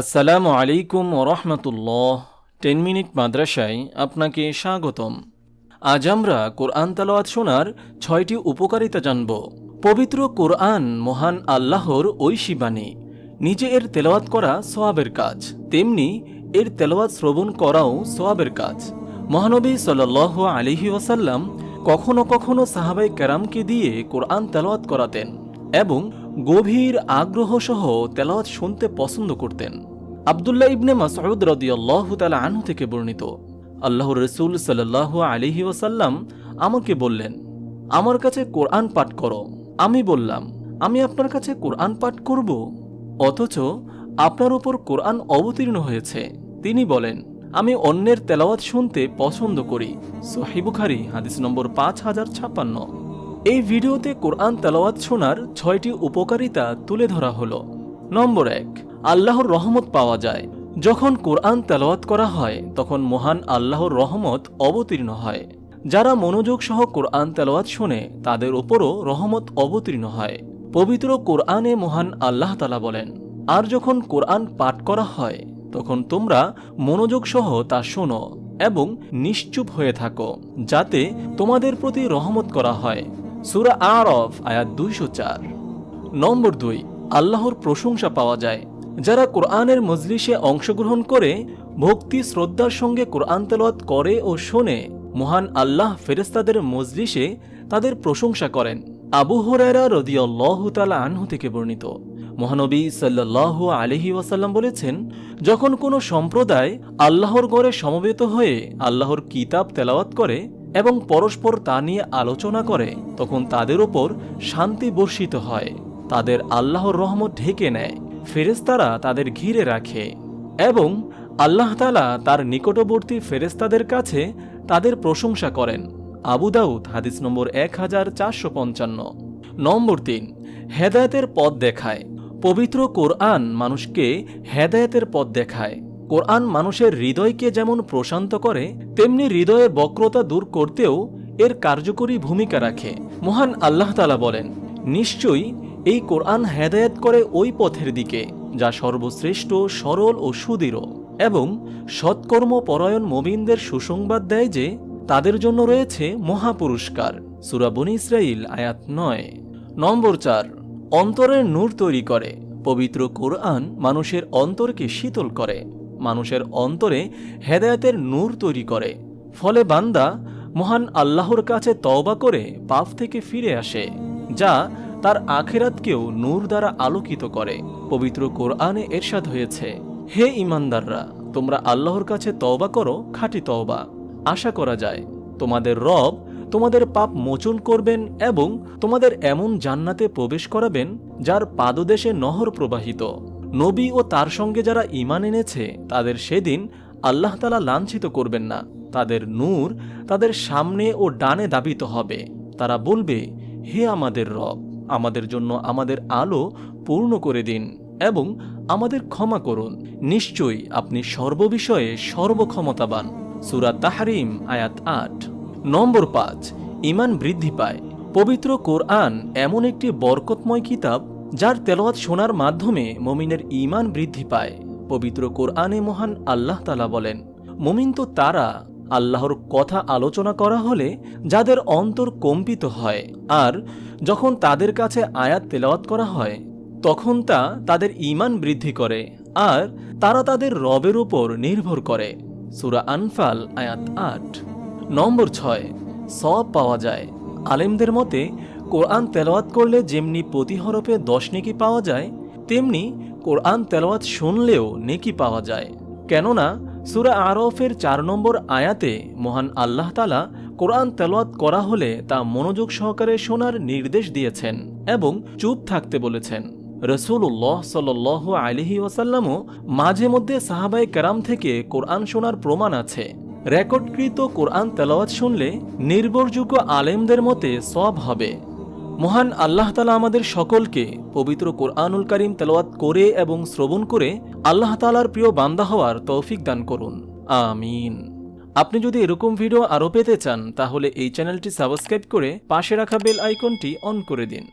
আসসালামু আলাইকুম ও রহমতুল্লাহ। Ten minute মাদ্রাসায় আপনাকে স্বাগতম। আজ আমরা কোরআন তালাওয়াত শোনার ছয়টি উপকারিতা জানব। পবিত্র কোরআন মহান আল্লাহর ঐশী বাণী। নিজে এর তেলাওয়াত করা সোয়াবের কাজ। তেমনি এর তেলাওয়াত শ্রবণ করাও সোয়াবের কাজ। মহানবী সাল আলিহি ওয়াসাল্লাম কখনো কখনো সাহাবাই ক্যারামকে দিয়ে কোরআন তেলাওয়াত করাতেন এবং গভীর আগ্রহ সহ তেলাওয়াত শুনতে পছন্দ করতেন। আবদুল্লাহ ইবনে মাসউদ রাদিয়াল্লাহু তাআলা আনহু থেকে বর্ণিত, আল্লাহর রসুল সাল্লাল্লাহু আলাইহি ওয়াসাল্লাম আমাকে বললেন, আমার কাছে কোরআন পাঠ করো। আমি বললাম, আমি আপনার কাছে কোরআন পাঠ করব? অথচ আপনার উপর কোরআন অবতীর্ণ হয়েছে। তিনি বলেন, আমি অন্যের তেলাওয়াত শুনতে পছন্দ করি। সোহিবুখারি হাদিস নম্বর পাঁচ হাজার ছাপ্পান্ন। এই ভিডিওতে কোরআন তেলাওয়াত শোনার ছয়টি উপকারিতা তুলে ধরা হলো। নম্বর এক, আল্লাহর রহমত পাওয়া যায়। যখন কোরআন তেলাওয়াত করা হয়, তখন মহান আল্লাহর রহমত অবতীর্ণ হয়। যারা মনোযোগ সহ কোরআন তেলাওয়াত শোনে, তাদের ওপরও রহমত অবতীর্ণ হয়। পবিত্র কোরআনে মহান আল্লাহ তালা বলেন, আর যখন কোরআন পাঠ করা হয়, তখন তোমরা মনোযোগ সহ তা শোনো এবং নিশ্চুপ হয়ে থাকো, যাতে তোমাদের প্রতি রহমত করা হয়। সুরা আরফ, আয়াত দুইশো চার। নম্বর দুই, আল্লাহর প্রশংসা পাওয়া যায়। যারা কোরআনের মজলিসে অংশগ্রহণ করে, ভক্তি, শ্রদ্ধার সঙ্গে কোরআন তেলাওয়াত করে ও শোনে, মহান আল্লাহ ফেরেস্তাদের মজলিসে তাদের প্রশংসা করেন। আবু হরাইরা রদিয়াল্লাহু তালা আনহু থেকে বর্ণিত। মহানবী সাল্লাহ আলহি ওয়াসাল্লাম বলেছেন, যখন কোনো সম্প্রদায় আল্লাহর গড়ে সমবেত হয়ে আল্লাহর কিতাব তেলাওয়াত করে এবং পরস্পর তা নিয়ে আলোচনা করে, তখন তাদের ওপর শান্তি বর্ষিত হয়। তাদের আল্লাহর রহমত ঢেকে নেয় ফেরেস্তারা তাদের ঘিরে রাখে এবং আল্লাহ তালা তার নিকটবর্তী ফেরেস্তাদের কাছে তাদের প্রশংসা করেন। আবু দাউদ, হাদিস নম্বর এক হাজার চারশো পঞ্চান্ন। নম্বর তিন, হেদায়তের পথ দেখায়। পবিত্র কোরআন মানুষকে হেদায়তের পথ দেখায়। কোরআন মানুষের হৃদয়কে যেমন প্রশান্ত করে, তেমনি হৃদয়ের বক্রতা দূর করতেও এর কার্যকরী ভূমিকা রাখে। মহান আল্লাহ তালা বলেন, নিশ্চয়ই এই কোরআন হেদায়েত করে ওই পথের দিকে, যা সর্বশ্রেষ্ঠ, সরল ও সুদৃঢ় এবং সৎকর্ম পরায়ণ মোমিনদের সুসংবাদ দেয় যে, তাদের জন্য রয়েছে মহাপুরস্কার। সুরাবনি ইসরাইল আয়াত নয়। নম্বর চার, অন্তরের নূর তৈরি করে। পবিত্র কোরআন মানুষের অন্তরকে শীতল করে। মানুষের অন্তরে হেদায়তের নূর তৈরি করে। ফলে বান্দা মহান আল্লাহর কাছে তওবা করে পাপ থেকে ফিরে আসে, যা তার আখেরাতকেও নূর দ্বারা আলোকিত করে। পবিত্র কোরআনে এরশাদ হয়েছে, হে ইমানদাররা তোমরা আল্লাহর কাছে তওবা করো, খাঁটি তওবা। আশা করা যায়, তোমাদের রব তোমাদের পাপ মোচন করবেন এবং তোমাদের এমন জান্নাতে প্রবেশ করাবেন, যার পাদদেশে নহর প্রবাহিত। নবী ও তার সঙ্গে যারা ইমান এনেছে, তাদের সেদিন আল্লাহ তালা লাঞ্ছিত করবেন না। তাদের নূর তাদের সামনে ও ডানে দাবিত হবে। তারা বলবে, হে আমাদের রব, আমাদের জন্য আমাদের আলো পূর্ণ করে দিন এবং আমাদের ক্ষমা করুন। নিশ্চয়ই আপনি সর্ববিষয়ে সর্বক্ষমতাবান। সুরা তাহারিম, আয়াত আট। নম্বর পাঁচ ইমান বৃদ্ধি পায়। পবিত্র কোরআন এমন একটি বরকতময় কিতাব যার তেলাওয়াত শোনার মাধ্যমে মমিনের ইমান বৃদ্ধি পায়। পবিত্র কোরআনে মহান আল্লাহ তালা বলেন, মমিন তো তারা আল্লাহর কথা আলোচনা করা হলে যাদের অন্তর কম্পিত হয় আর যখন তাদের কাছে আয়াত তেলাওয়াত করা হয়, তখন তা তাদের ইমান বৃদ্ধি করে আর তারা তাদের রবের উপর নির্ভর করে। সুরা আনফাল, আয়াত আট, নম্বর ছয় সব পাওয়া যায়। আলেমদের মতে কোরআন তেলাওয়াত করলে যেমনি প্রতি হরফে দশ নেকি পাওয়া যায়, তেমনি কোরআন তেলাওয়াত শুনলেও নেকি পাওয়া যায়। কেননা, সুরা আরফের চার নম্বর আয়াতে মহান আল্লাহ তালা কোরআন তেলাওয়াত করা হলে তা মনোযোগ সহকারে শোনার নির্দেশ দিয়েছেন এবং চুপ থাকতে বলেছেন। রসুল্লাহ সাল আলিহি ওয়াসাল্লামও মাঝে মধ্যে সাহাবাই কেরাম থেকে কোরআন শোনার প্রমাণ আছে। রেকর্ডকৃত কোরআন তেলাওয়াত শুনলে নির্ভরযোগ্য আলেমদের মতে সব হবে। মহান আল্লাহ তালা আমাদের সকলকে পবিত্র কোরআনুল করিম তেলাওয়াত করে এবং শ্রবণ করে আল্লাহ তালার প্রিয় বান্দা হওয়ার তৌফিক দান করুন। আমিন। আপনি যদি এরকম ভিডিও আরও পেতে চান, তাহলে এই চ্যানেলটি সাবস্ক্রাইব করে পাশে রাখা বেল আইকনটি অন করে দিন।